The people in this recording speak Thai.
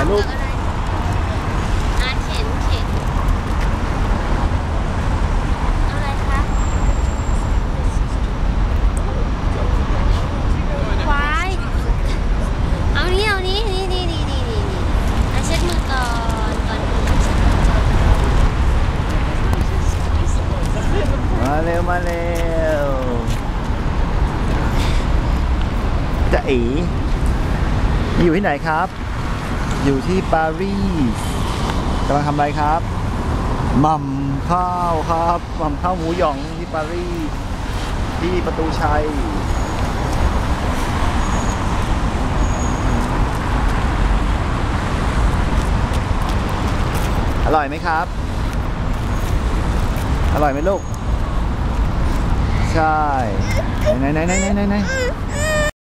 ายรูปอาเข็นเข็นอะไรคะควายเอานี้เอานี้นี่นี่นี่นี่นี่นี่อาเช็ดมือก่อนก่อนมาเร็วมาเร็วจะอีอยู่ที่ไหนครับ อยู่ที่ปารีสกำลังทำอะไรครับหม่ำข้าวครับหม่ำข้าวหมูหยองที่ปารีสที่ประตูชัยอร่อยไหมครับ อร่อยไหมลูก ใช่ ไหนไหนไหนไหนไหนไหน